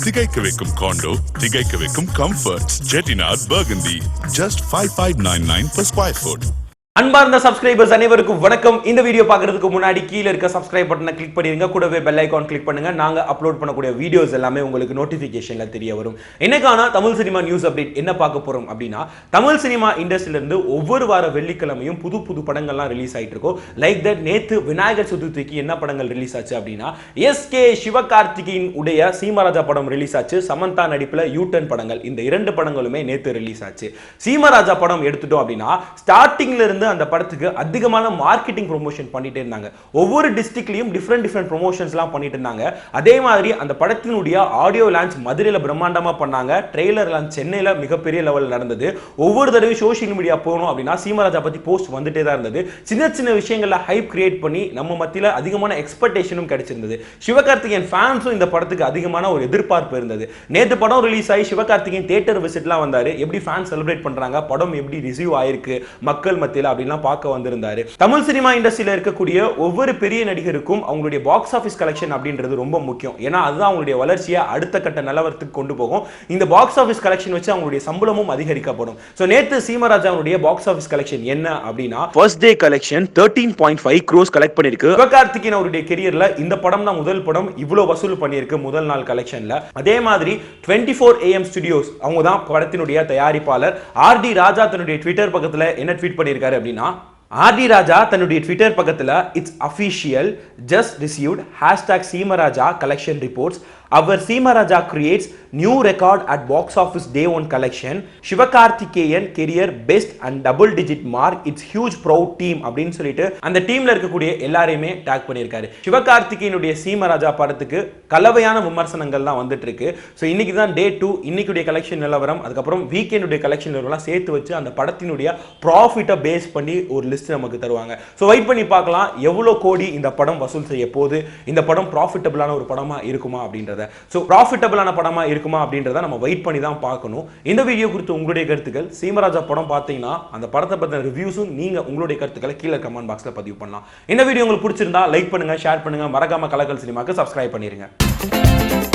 திகைக்க வைக்கும் காண்டோ திகைக்க வைக்கும் comfort ஜெட்டினார் burgundy just five five nine nine per square foot அன்பார்ந்த சப்ஸ்கிரைபர்ஸ் அனைவருக்கும் வணக்கம். இந்த வீடியோ பார்க்கறதுக்கு முன்னாடி கீழே இருக்க சப்ஸ்கிரைப் பட்டனை கிளிக் பண்ணிருங்க கூடவே பெல் ஐக்கான் கிளிக் பண்ணுங்க. நாங்க அப்லோட் பண்ணக்கூடிய வீடியோஸ் எல்லாமே உங்களுக்கு நோட்டிபிகேஷன்ல தெரிய வரும். என்னக்கான தமிழ் சினிமா நியூஸ் அப்டேட் என்ன பார்க்க போறோம் அப்படின்னா தமிழ் சினிமா இண்டஸ்ட்ரியில இருந்து ஒவ்வொரு வார வெள்ளிக்கிழமையும் புது புது படங்கள்லாம் ரிலீஸ் ஆயிட்டு இருக்கும். லைக் தட் நேத்து விநாயகர் சதுர்த்திக்கு என்ன படங்கள் ரிலீஸ் ஆச்சு அப்படின்னா எஸ் கே சிவகார்த்திகின் உடைய சீமராஜா படம் ரிலீஸ் ஆச்சு. சமந்தா நடிப்புல யூட்டன் படங்கள். இந்த இரண்டு படங்களுமே நேத்து ரிலீஸ் ஆச்சு. சீமராஜா படம் எடுத்துட்டோம் அப்படின்னா ஸ்டார்டிங்ல இருந்து அந்த படத்துக்கு அதிகமான மார்க்கெட்டிங் ப்ரொமோஷன் பண்ணிட்டே இருந்தாங்க. ஒவ்வொரு டிஸ்ட்ரிக்ட்லயும் டிஃப்ரெண்ட் டிஃப்ரெண்ட் ப்ரொமோஷன்ஸ்லாம் பண்ணிட்டு இருந்தாங்க. அதே மாதிரி அந்த படத்தினுடைய ஆடியோ லான்ச் மதுரையில பிரம்மாண்டமா பண்ணாங்க. ட்ரெய்லர் லான்ச் சென்னையில் மிகப்பெரிய லெவலில் நடந்தது. ஒவ்வொரு தடவையும் சோஷியல் மீடியா போகணும் அப்படின்னா சீமராஜா பத்தி போஸ்ட் வந்துட்டே தான் இருந்தது. சின்ன சின்ன விஷயங்களில் ஹைப் கிரியேட் பண்ணி நம்ம மத்தியில் அதிகமான எக்ஸ்பெக்டேஷனும் கிடைச்சிருந்தது. சிவகார்த்திகேயன் ஃபேன்ஸும் இந்த படத்துக்கு அதிகமான ஒரு எதிர்பார்ப்பு இருந்தது. நேத்து படம் ரிலீஸ் ஆகி சிவகார்த்திகேயன் தியேட்டர் விசிட்லாம் வந்தார். எப்படி ஃபேன்ஸ் செலிப்ரேட் பண்றாங்க? படம் எப்படி ரிசீவ் ஆயிருக்கு? மக்கள் மத்தியில் அப்படின்லாம் பார்க்க வந்திருந்தாரு. தமிழ் சினிமா இண்டஸ்ட்ரியில இருக்கக்கூடிய ஒவ்வொரு பெரிய நடிகருக்கும் அவங்களுடைய பாக்ஸ் ஆஃபீஸ் கலெக்ஷன் அப்படின்றது ரொம்ப முக்கியம். ஏன்னா அதுதான் அவங்களுடைய வளர்ச்சியை அடுத்த கட்ட நிலவரத்துக்கு கொண்டு போகும். இந்த பாக்ஸ் ஆஃபீஸ் கலெக்ஷன் வச்சு அவங்களுடைய சம்பளமும் அதிகரிக்கப்படும். ஸோ நேத்து சீமராஜாவுடைய பாக்ஸ் ஆஃபீஸ் கலெக்ஷன் என்ன அப்படின்னா first day collection thirteen point five crores collect பண்ணிருக்கு. சிவகார்த்திகேயன் அவருடைய கெரியர்ல இந்த படம் தான் முதல் படம். இவ்வளவு வசூல் பண்ணியிருக்கு முதல் நாள் கலெக்ஷன்ல அதே மாதிரி டுவெண்ட்டி ஃபோர் ஏஎம் ஸ்டுடியோஸ் அவங்க தான் படத்தினுடைய தயாரிப்பாளர். ஆர் டி ராஜா தன்னுடைய ட்விட்டர் பக்கத்தில் என்ன ட்வீட் பண்ணியிருக்காரு அப்படின்னா ஆதி ராஜா தன்னுடைய ட்விட்டர் பக்கத்தில் it's official just received hashtag Seemaraja collection reports our Seemaraja creates new record at box office day one collection Sivakarthikeyan career best and double digit mark it's huge proud team அப்படின்னு சொல்லிட்டு அந்த டீம்ல இருக்கக்கூடிய எல்லாரையுமே take பண்ணியிருக்காரு. சிவகார்த்திகேயனுடைய சீமராஜா படத்துக்கு கலவையான விமர்சனங்கள் தான் வந்துட்டு இருக்கு ஸோ இன்னைக்கு தான் டே டூ இன்னைக்குடைய கலெக்ஷன் நிலவரம். அதுக்கப்புறம் வீக்கெண்டுடைய கலெக்ஷன் நிலவரம் சேர்த்து வச்சு அந்த படத்தினுடைய ப்ராஃபிட்டை பேஸ் பண்ணி ஒரு லிஸ்ட் நமக்கு தருவாங்க. ஸோ வெயிட் பண்ணி பார்க்கலாம். எவ்வளோ கோடி இந்த படம் வசூல் செய்ய போகுது? இந்த படம் ப்ராஃபிட்டபிளான ஒரு படமா இருக்குமா அப்படின்றத. ஸோ ப்ராஃபிட்டபிளான படமா இருக்குமா அப்படின்றத நம்ம வெயிட் பண்ணி தான் பார்க்கணும். இந்த வீடியோ குறித்து உங்களுடைய கருத்துக்கள் சீமராஜா படம் பார்த்தீங்கன்னா அந்த படத்தை பற்றின ரிவ்யூஸும் நீங்கள் உங்களுடைய கருத்துக்களை கீழே கமெண்ட் பாக்ஸில் பதிவு பண்ணலாம். இந்த வீடியோ உங்களுக்கு பிடிச்சிருந்தா லைக் பண்ணுங்க ஷேர் பண்ணுங்கள் மறக்காம கலக்கல் சினிமாக்கு சப்ஸ்கிரைப் பண்ணிருங்க.